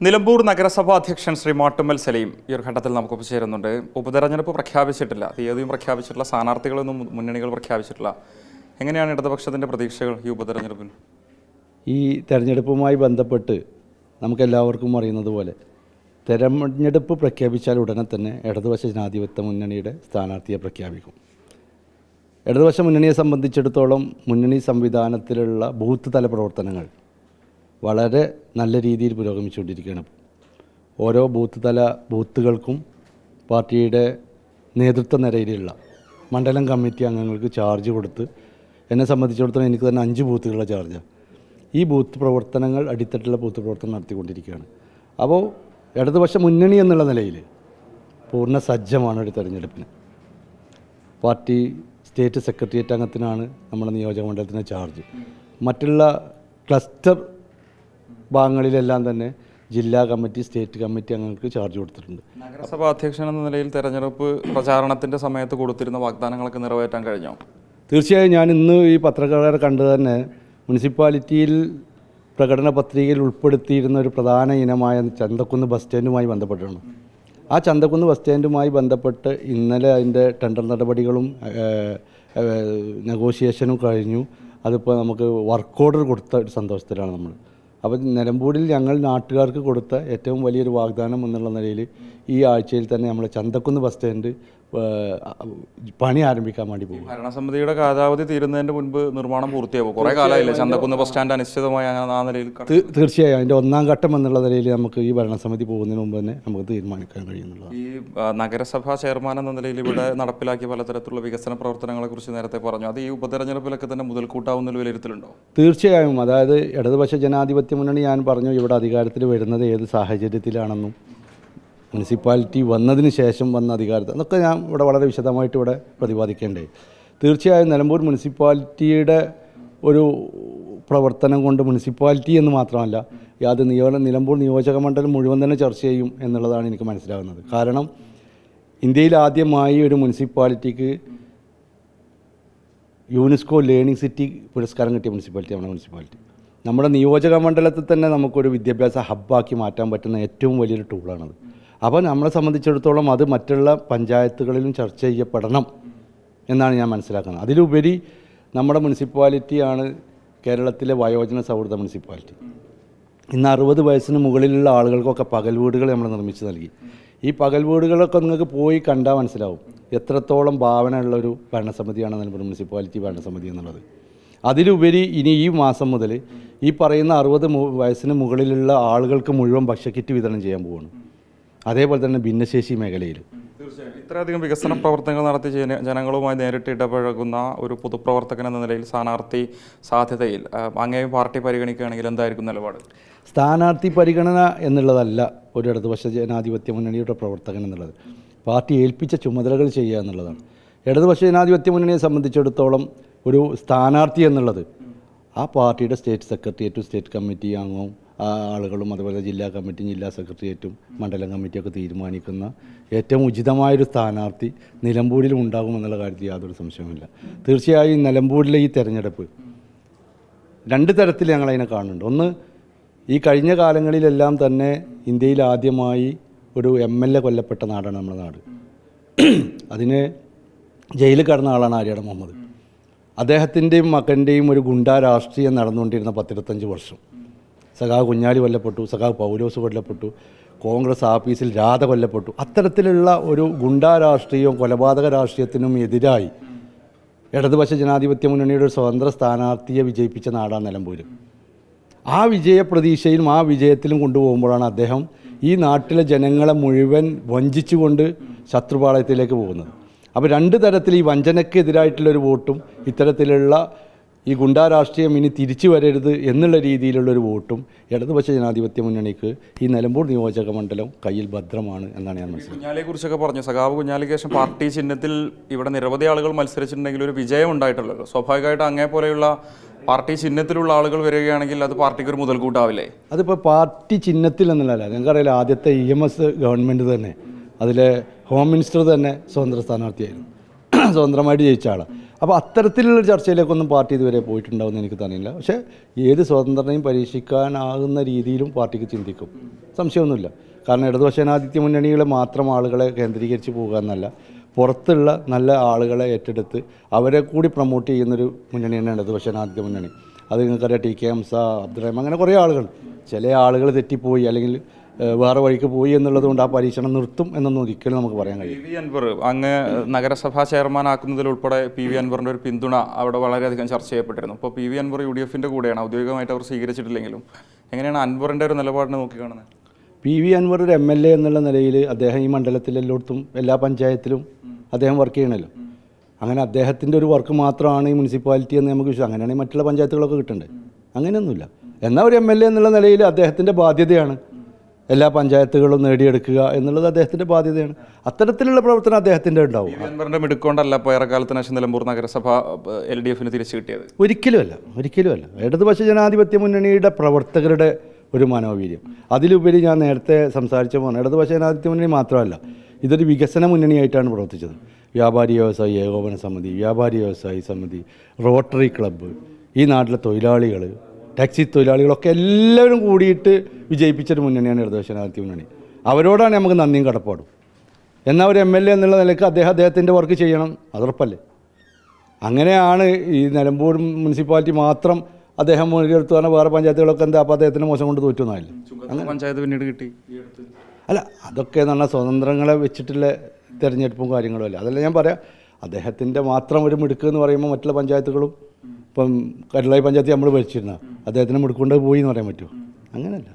നിലമ്പൂർ നഗരസഭാ അധ്യക്ഷൻ ശ്രീ മാട്ടുമ്മൽ സലീം ഈ ഒരു ഘട്ടത്തിൽ നമുക്ക് ചേരുന്നുണ്ട് ഉപതെരഞ്ഞെടുപ്പ് പ്രഖ്യാപിച്ചിട്ടില്ല. തീയതിയും പ്രഖ്യാപിച്ചിട്ടില്ല. സ്ഥാനാർത്ഥികളൊന്നും മുന്നണികൾ പ്രഖ്യാപിച്ചിട്ടില്ല. എങ്ങനെയാണ് ഇടതുപക്ഷത്തിന്റെ പ്രതീക്ഷകൾ ഈ ഉപതെരഞ്ഞെടുപ്പിന് ഈ തെരഞ്ഞെടുപ്പുമായി ബന്ധപ്പെട്ട് നമുക്കെല്ലാവർക്കും അറിയുന്നത് പോലെ തെരഞ്ഞെടുപ്പ് പ്രഖ്യാപിച്ചാൽ ഉടനെ തന്നെ ഇടതുപക്ഷ ജനാധിപത്യ മുന്നണിയുടെ സ്ഥാനാർത്ഥിയെ പ്രഖ്യാപിക്കും. ഇടതുപക്ഷ മുന്നണിയെ സംബന്ധിച്ചിടത്തോളം മുന്നണി സംവിധാനത്തിലുള്ള ബൂത്ത് തല പ്രവർത്തനങ്ങൾ വളരെ നല്ല രീതിയിൽ പുരോഗമിച്ചുകൊണ്ടിരിക്കുകയാണ്. ഓരോ ബൂത്ത് തല ബൂത്തുകൾക്കും പാർട്ടിയുടെ നേതൃത്വ നിരയിലുള്ള മണ്ഡലം കമ്മിറ്റി അംഗങ്ങൾക്ക് ചാർജ് കൊടുത്ത് എന്നെ സംബന്ധിച്ചിടത്തോളം എനിക്ക് തന്നെ അഞ്ച് ബൂത്തുകളുടെ ചാർജാണ് ഈ ബൂത്ത് പ്രവർത്തനങ്ങൾ അടിത്തട്ടിലുള്ള ബൂത്ത് പ്രവർത്തനം നടത്തിക്കൊണ്ടിരിക്കുകയാണ്. അപ്പോൾ ഇടതുപക്ഷ മുന്നണി എന്നുള്ള നിലയിൽ പൂർണ സജ്ജമാണ് ഒരു തെരഞ്ഞെടുപ്പിന്. പാർട്ടി സ്റ്റേറ്റ് സെക്രട്ടേറിയറ്റ് അംഗത്തിനാണ് നമ്മുടെ നിയോജക മണ്ഡലത്തിന്റെ ചാർജ്. മറ്റുള്ള ക്ലസ്റ്റർ ഭാഗങ്ങളിലെല്ലാം തന്നെ ജില്ലാ കമ്മിറ്റി സ്റ്റേറ്റ് കമ്മിറ്റി അംഗങ്ങൾക്ക് ചാർജ് കൊടുത്തിട്ടുണ്ട്. നഗരസഭാ അധ്യക്ഷൻ എന്ന നിലയിൽ തെരഞ്ഞെടുപ്പ് പ്രചാരണത്തിന്റെ സമയത്ത് കൊടുത്തിരുന്ന വാഗ്ദാനങ്ങളൊക്കെ നിറവേറ്റാൻ കഴിഞ്ഞോ? തീർച്ചയായും ഞാൻ ഇന്ന് ഈ പത്രക്കാരെ കണ്ടു തന്നെ മുനിസിപ്പാലിറ്റിയിൽ പ്രകടന പത്രികയിൽ ഉൾപ്പെടുത്തിയിരുന്ന ഒരു പ്രധാന ഇനമായ ചന്തക്കുന്ന് ബസ് സ്റ്റാൻഡുമായി ബന്ധപ്പെട്ടാണ്. ആ ചന്തക്കുന്ന് ബസ് സ്റ്റാൻഡുമായി ബന്ധപ്പെട്ട് ഇന്നലെ അതിന്റെ ടെൻഡർ നടപടികളും നെഗോഷിയേഷനും കഴിഞ്ഞു. അതിപ്പോൾ നമുക്ക് വർക്ക് ഓർഡർ കൊടുത്ത ഒരു സന്തോഷത്തിലാണ് നമ്മൾ. അപ്പോൾ നിലമ്പൂരിൽ ഞങ്ങൾ നാട്ടുകാർക്ക് കൊടുത്ത ഏറ്റവും വലിയൊരു വാഗ്ദാനം എന്നുള്ള നിലയിൽ ഈ ആഴ്ചയിൽ തന്നെ നമ്മൾ ചന്തക്കുന്ന് ബസ് സ്റ്റാൻഡ് പണി ആരംഭിക്കാൻ വേണ്ടി പോകും. ഭരണസമിതിയുടെ കാലാവധി തീരുന്നതിന്റെ മുൻപ് നിർമ്മാണം പൂർത്തിയാവും. കുറേ കാലമായില്ലേ? ചന്തക്കുന്ന് ബസ് സ്റ്റാൻഡ് അനിശ്ചിതമായി അങ്ങനെ ആ നിലയിൽ തീർച്ചയായും. അതിന്റെ ഒന്നാം ഘട്ടം എന്നുള്ള നിലയിൽ നമുക്ക് ഈ ഭരണസമിതി പോകുന്നതിന് മുമ്പ് തന്നെ നമുക്ക് തീരുമാനിക്കാൻ കഴിയുന്നുള്ളത് ഈ നഗരസഭാ ചെയർമാൻ എന്ന നിലയിൽ ഇവിടെ നടപ്പിലാക്കിയ പലതരത്തിലുള്ള വികസന പ്രവർത്തനങ്ങളെ കുറിച്ച് നേരത്തെ പറഞ്ഞു. അത് ഈ ഉപതെരഞ്ഞെടുപ്പിലൊക്കെ തന്നെ മുതൽക്കൂട്ടാവുന്ന വിലയിരുത്തലുണ്ടോ തീർച്ചയായും. അതായത് ഇടതുപക്ഷ ജനാധിപത്യ മുന്നണി ഞാൻ പറഞ്ഞു ഇവിടെ അധികാരത്തിൽ വരുന്നത് ഏത് സാഹചര്യത്തിലാണെന്നും മുനിസിപ്പാലിറ്റി വന്നതിന് ശേഷം വന്ന അധികാരത്തിൽ അതൊക്കെ ഞാൻ ഇവിടെ വളരെ വിശദമായിട്ട് ഇവിടെ പ്രതിപാദിക്കേണ്ടേ. തീർച്ചയായും നിലമ്പൂർ മുനിസിപ്പാലിറ്റിയുടെ ഒരു പ്രവർത്തനം കൊണ്ട് മുനിസിപ്പാലിറ്റി എന്ന് മാത്രമല്ല അത് നിയോ നിലമ്പൂർ നിയോജക മണ്ഡലം മുഴുവൻ തന്നെ ചർച്ച ചെയ്യും എന്നുള്ളതാണ് എനിക്ക് മനസ്സിലാകുന്നത്. കാരണം ഇന്ത്യയിൽ ആദ്യമായി ഒരു മുനിസിപ്പാലിറ്റിക്ക് യുനെസ്കോ ലേണിംഗ് സിറ്റി പുരസ്കാരം കിട്ടിയ മുനിസിപ്പാലിറ്റി നമ്മുടെ മുനിസിപ്പാലിറ്റി. നമ്മുടെ നിയോജക മണ്ഡലത്തിൽ തന്നെ നമുക്കൊരു വിദ്യാഭ്യാസ ഹബ്ബാക്കി മാറ്റാൻ പറ്റുന്ന ഏറ്റവും വലിയൊരു ടൂളാണത് അപ്പോൾ നമ്മളെ സംബന്ധിച്ചിടത്തോളം അത് മറ്റുള്ള പഞ്ചായത്തുകളിലും ചർച്ച ചെയ്യപ്പെടണം എന്നാണ് ഞാൻ മനസ്സിലാക്കുന്നത്. അതിലുപരി നമ്മുടെ മുനിസിപ്പാലിറ്റിയാണ് കേരളത്തിലെ വയോജന സൗഹൃദ മുനിസിപ്പാലിറ്റി. ഇന്ന് അറുപത് വയസ്സിന് മുകളിലുള്ള ആളുകൾക്കൊക്കെ പകൽ വീടുകൾ നമ്മൾ നിർമ്മിച്ച് നൽകി. ഈ പകൽ വീടുകളൊക്കെ നിങ്ങൾക്ക് പോയി കണ്ടാൽ മനസ്സിലാവും എത്രത്തോളം ഭാവന ഉള്ള ഒരു ഭരണസമിതിയാണ് നിലമ്പൂർ മുനിസിപ്പാലിറ്റി ഭരണസമിതി എന്നുള്ളത്. അതിലുപരി ഇനി ഈ മാസം മുതൽ ഈ പറയുന്ന അറുപത് വയസ്സിന് മുകളിലുള്ള ആളുകൾക്ക് മുഴുവൻ ഭക്ഷ്യക്കിറ്റ് വിതരണം ചെയ്യാൻ പോവുകയാണ് അതേപോലെ തന്നെ ഭിന്നശേഷി മേഖലയിൽ തീർച്ചയായും ഇത്രയധികം വികസന പ്രവർത്തനങ്ങൾ നടത്തി ജന- ജനങ്ങളുമായി നേരിട്ട് ഇടപഴകുന്ന ഒരു പൊതുപ്രവർത്തകൻ എന്ന നിലയിൽ സ്ഥാനാർത്ഥി സാധ്യതയിൽ അങ്ങേയും പാർട്ടി പരിഗണിക്കുകയാണെങ്കിൽ എന്തായിരിക്കും നിലപാട്? സ്ഥാനാർത്ഥി പരിഗണന എന്നുള്ളതല്ല ഒരു ഇടതുപക്ഷ ജനാധിപത്യ മുന്നണിയുടെ പ്രവർത്തകൻ എന്നുള്ളത്. പാർട്ടി ഏൽപ്പിച്ച ചുമതലകൾ ചെയ്യുക എന്നുള്ളതാണ്. ഇടതുപക്ഷ ജനാധിപത്യ മുന്നണിയെ സംബന്ധിച്ചിടത്തോളം ഒരു സ്ഥാനാർത്ഥി എന്നുള്ളത് ആ പാർട്ടിയുടെ സ്റ്റേറ്റ് സെക്രട്ടേറിയറ്റും സ്റ്റേറ്റ് കമ്മിറ്റി അംഗവും ആളുകളും അതുപോലെ ജില്ലാ കമ്മിറ്റിയും ജില്ലാ സെക്രട്ടേറിയറ്റും മണ്ഡലം കമ്മിറ്റിയൊക്കെ തീരുമാനിക്കുന്ന ഏറ്റവും ഉചിതമായൊരു സ്ഥാനാർത്ഥി നിലമ്പൂരിലും ഉണ്ടാകുമെന്നുള്ള കാര്യത്തിൽ യാതൊരു സംശയവുമില്ല. തീർച്ചയായും നിലമ്പൂരിലെ ഈ തെരഞ്ഞെടുപ്പ് രണ്ട് തരത്തിൽ ഞങ്ങളതിനെ കാണുന്നുണ്ട്. ഒന്ന് ഈ കഴിഞ്ഞ കാലങ്ങളിലെല്ലാം തന്നെ ഇന്ത്യയിൽ ആദ്യമായി ഒരു എം എൽ എ കൊല്ലപ്പെട്ട നാടാണ് നമ്മുടെ നാട്. അതിന് ജയിലിൽ കടന്ന ആളാണ് ആര്യാട മുഹമ്മദ്. അദ്ദേഹത്തിന്റെയും മകന്റെയും ഒരു ഗുണ്ടാ രാഷ്ട്രീയം നടന്നുകൊണ്ടിരുന്ന പത്തിരുപത്തഞ്ച് വർഷം. സഖാവ് കുഞ്ഞാലി കൊല്ലപ്പെട്ടു സഖാവ് പൗലോസ് കൊല്ലപ്പെട്ടു കോൺഗ്രസ് ആഫീസിൽ രാധ കൊല്ലപ്പെട്ടു. അത്തരത്തിലുള്ള ഒരു ഗുണ്ടാ രാഷ്ട്രീയവും കൊലപാതക രാഷ്ട്രീയത്തിനും എതിരായി ഇടതുപക്ഷ ജനാധിപത്യ മുന്നണിയുടെ ഒരു സ്വതന്ത്ര സ്ഥാനാർത്ഥിയെ വിജയിപ്പിച്ച നാടാണ് നിലമ്പൂർ ആ വിജയ പ്രതീക്ഷയിലും ആ വിജയത്തിലും കൊണ്ടുപോകുമ്പോഴാണ് അദ്ദേഹം ഈ നാട്ടിലെ ജനങ്ങളെ മുഴുവൻ വഞ്ചിച്ചുകൊണ്ട് ശത്രുപാളയത്തിലേക്ക് പോകുന്നത്. അപ്പോൾ രണ്ട് തരത്തിൽ ഈ വഞ്ചനയ്ക്കെതിരായിട്ടുള്ളൊരു വോട്ടും ഇത്തരത്തിലുള്ള ഈ ഗുണ്ടാ രാഷ്ട്രീയം ഇനി തിരിച്ചു വരരുത് എന്നുള്ള രീതിയിലുള്ളൊരു വോട്ടും ഇടതുപക്ഷ ജനാധിപത്യ മുന്നണിക്ക് ഈ നിലമ്പൂർ നിയോജക മണ്ഡലം കയ്യിൽ ഭദ്രമാണ് എന്നാണ് ഞാൻ മനസ്സിലാക്കുന്നത്. കുഞ്ഞാലിയെ കുറിച്ചൊക്കെ പറഞ്ഞു? സഖാവ് കുഞ്ഞാലിക്ക് ശേഷം പാർട്ടി ചിഹ്നത്തിൽ ഇവിടെ നിരവധി ആളുകൾ മത്സരിച്ചിട്ടുണ്ടെങ്കിൽ ഒരു വിജയം ഉണ്ടായിട്ടുള്ളത്. സ്വാഭാവികമായിട്ട് അങ്ങേ പോലെയുള്ള പാർട്ടി ചിഹ്നത്തിലുള്ള ആളുകൾ വരികയാണെങ്കിൽ അത് പാർട്ടിക്ക് ഒരു മുതൽക്കൂട്ടാവില്ലേ? അതിപ്പോൾ പാർട്ടി ചിഹ്നത്തിൽ എന്നുള്ളതല്ല. നിങ്ങൾക്കറിയില്ല ആദ്യത്തെ ഇ എം എസ് ഗവൺമെന്റ് തന്നെ. അതിലെ ഹോം മിനിസ്റ്റർ തന്നെ സ്വതന്ത്ര സ്ഥാനാർത്ഥിയായിരുന്നു. സ്വതന്ത്രമായിട്ട് ജയിച്ച ആളാണ് അപ്പോൾ അത്തരത്തിലുള്ള ചർച്ചയിലേക്കൊന്നും പാർട്ടി ഇതുവരെ പോയിട്ടുണ്ടാവുമെന്ന് എനിക്ക് തന്നില്ല പക്ഷേ ഏത് സ്വതന്ത്രനെയും പരീക്ഷിക്കാനാകുന്ന രീതിയിലും പാർട്ടിക്ക് ചിന്തിക്കും. സംശയമൊന്നുമില്ല. കാരണം ഇടതുപക്ഷ ജനാധിപത്യ മുന്നണികളെ മാത്രം ആളുകളെ കേന്ദ്രീകരിച്ച് പോകുക എന്നല്ല പുറത്തുള്ള നല്ല ആളുകളെ ഏറ്റെടുത്ത് അവരെ കൂടി പ്രൊമോട്ട് ചെയ്യുന്നൊരു മുന്നണി തന്നെയാണ് ഇടതുപക്ഷ ജനാധിപത്യ മുന്നണി. അത് നിങ്ങൾക്കറിയാം ടി കെ ഹംസ അബ്ദുറഹ്മാൻ അങ്ങനെ കുറേ ആളുകൾ. ചില ആളുകൾ തെറ്റിപ്പോയി അല്ലെങ്കിൽ വേറെ വഴിക്ക് പോയി എന്നുള്ളത് കൊണ്ട് ആ പരീക്ഷണം നിർത്തും എന്നൊന്നും ഒരിക്കലും നമുക്ക് പറയാൻ കഴിയും പി വി അൻവർ അങ്ങ് നഗരസഭാ ചെയർമാൻ ആക്കുന്നതിൽ ഉൾപ്പെടെ പി വി അൻവറിന്റെ ഒരു പിന്തുണ അവിടെ വളരെയധികം ചർച്ച ചെയ്യപ്പെട്ടിരുന്നു. അപ്പോൾ P V Anvar U D എഫിന്റെ കൂടെയാണ്. ഔദ്യോഗികമായിട്ട് അവർ സ്വീകരിച്ചിട്ടില്ലെങ്കിലും എങ്ങനെയാണ് അൻവറിന്റെ ഒരു നിലപാടിനെ നോക്കിക്കാണുന്നത് പി വി അൻവർ ഒരു എം എൽ എ എന്നുള്ള നിലയിൽ അദ്ദേഹം ഈ മണ്ഡലത്തിൽ എല്ലായിടത്തും എല്ലാ പഞ്ചായത്തിലും അദ്ദേഹം വർക്ക് ചെയ്യണമല്ലോ അങ്ങനെ അദ്ദേഹത്തിന്റെ ഒരു വർക്ക് മാത്രമാണ് ഈ മുനിസിപ്പാലിറ്റി എന്ന് നമുക്ക് വിശ്വാസം അങ്ങനെയാണെങ്കിൽ മറ്റുള്ള പഞ്ചായത്തുകളൊക്കെ കിട്ടണ്ടേ? അങ്ങനെയൊന്നുമില്ല. എന്നാൽ ഒരു എം എൽ എ എന്നുള്ള നിലയിൽ അദ്ദേഹത്തിന്റെ ബാധ്യതയാണ് എല്ലാ പഞ്ചായത്തുകളും നേടിയെടുക്കുക എന്നുള്ളത് അദ്ദേഹത്തിന്റെ ബാധ്യതയാണ്. അത്തരത്തിലുള്ള പ്രവർത്തനം അദ്ദേഹത്തിന്റെ ഉണ്ടാവും. മിടുക്കൊണ്ടല്ല നിലമ്പൂർ നഗരസഭ എൽ ഡി എഫിന് തിരിച്ചു കിട്ടിയത്. ഒരിക്കലുമല്ല ഒരിക്കലുമല്ല. ഇടതുപക്ഷ ജനാധിപത്യ മുന്നണിയുടെ പ്രവർത്തകരുടെ ഒരു മനോവീര്യം. അതിലുപരി ഞാൻ നേരത്തെ സംസാരിച്ച പോലെ ഇടതുപക്ഷ ജനാധിപത്യ മുന്നണി മാത്രമല്ല ഇതൊരു വികസന മുന്നണിയായിട്ടാണ് പ്രവർത്തിച്ചത്. വ്യാപാരി വ്യവസായി ഏകോപന സമിതി വ്യാപാരി വ്യവസായി സമിതി റോട്ടറി ക്ലബ്ബ് ഈ നാട്ടിലെ തൊഴിലാളികൾ ടാക്സി തൊഴിലാളികളൊക്കെ എല്ലാവരും കൂടിയിട്ട് വിജയിപ്പിച്ചൊരു മുന്നണിയാണ് ഇടതുപക്ഷ ജനാധിപത്യ മുന്നണി. അവരോടാണ് നമുക്ക് നന്ദിയും കടപ്പാടും. എന്നാൽ ഒരു എം എൽ എ എന്നുള്ള നിലയ്ക്ക് അദ്ദേഹം അദ്ദേഹത്തിന്റെ വർക്ക് ചെയ്യണം? അതുറപ്പല്ലേ. അങ്ങനെയാണ് ഈ നിലമ്പൂർ മുനിസിപ്പാലിറ്റി മാത്രം അദ്ദേഹം മുൻകരുത്ത് പറഞ്ഞാൽ വേറെ പഞ്ചായത്തുകളൊക്കെ എന്താ? അപ്പോൾ അദ്ദേഹത്തിന് മോശം കൊണ്ട് തോറ്റുന്നായില്ല അങ്ങനെ പഞ്ചായത്ത് പിന്നീട് കിട്ടി. അല്ല അതൊക്കെ എന്ന് പറഞ്ഞാൽ സ്വതന്ത്രങ്ങളെ വെച്ചിട്ടുള്ള തിരഞ്ഞെടുപ്പും കാര്യങ്ങളും അല്ല? അതല്ല ഞാൻ പറയാം അദ്ദേഹത്തിന്റെ മാത്രം ഒരു മിടുക്ക് എന്ന് പറയുമ്പോൾ മറ്റുള്ള പഞ്ചായത്തുകളും ഇപ്പം കരുളായി പഞ്ചായത്ത് നമ്മൾ ഭരിച്ചിരുന്ന അദ്ദേഹത്തിനെ മുടുക്കൊണ്ട് പോയി എന്ന് പറയാൻ പറ്റുമോ? അങ്ങനെയല്ല.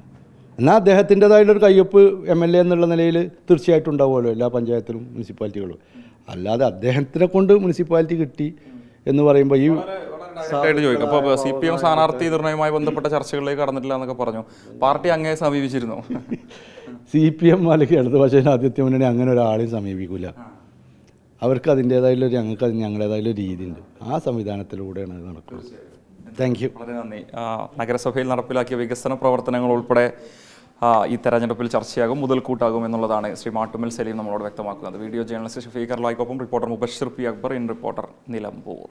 എന്നാൽ അദ്ദേഹത്തിന്റെതായുള്ളൊരു കയ്യൊപ്പ് എം എൽ എ എന്നുള്ള നിലയിൽ തീർച്ചയായിട്ടും ഉണ്ടാവുമല്ലോ എല്ലാ പഞ്ചായത്തിലും മുനിസിപ്പാലിറ്റികളും. അല്ലാതെ അദ്ദേഹത്തിനെ കൊണ്ട് മുനിസിപ്പാലിറ്റി കിട്ടി എന്ന് പറയുമ്പോൾ ഈ ഡയറക്റ്റായിട്ട് ചോദിക്കും. അപ്പോൾ സി പി എം സ്ഥാനാർത്ഥി നിർണയവുമായി ബന്ധപ്പെട്ട ചർച്ചകളിലേക്ക് കടന്നിട്ടില്ല എന്നൊക്കെ പറഞ്ഞു. പാർട്ടി അങ്ങേ സമീപിച്ചിരുന്നു. സി പി എം അല്ലെങ്കിൽ ഇടതുപക്ഷ ആദ്യത്തെ മുന്നണി അങ്ങനെ ഒരാളെയും സമീപിക്കില്ല അവർക്ക് അതിന്റേതായുള്ള ഞങ്ങൾക്ക് അത് ഞങ്ങളുടേതായുള്ള രീതിയുണ്ട്. ആ സംവിധാനത്തിലൂടെയാണ് അത് നടക്കുന്നത്. താങ്ക് യു വളരെ നന്ദി. നഗരസഭയിൽ നടപ്പിലാക്കിയ വികസന പ്രവർത്തനങ്ങൾ ഉൾപ്പെടെ ഈ തെരഞ്ഞെടുപ്പിൽ ചർച്ചയാകും മുതൽക്കൂട്ടാകും എന്നുള്ളതാണ് ശ്രീ മാട്ടുമൽ സലീം നമ്മളോട് വ്യക്തമാക്കുന്നത്. വീഡിയോ ജേർണലിസ്റ്റ് ഷഫീഖർ ലായ്ക്കൊപ്പം reporter Mubashir P Akbar in reporter Nilambur.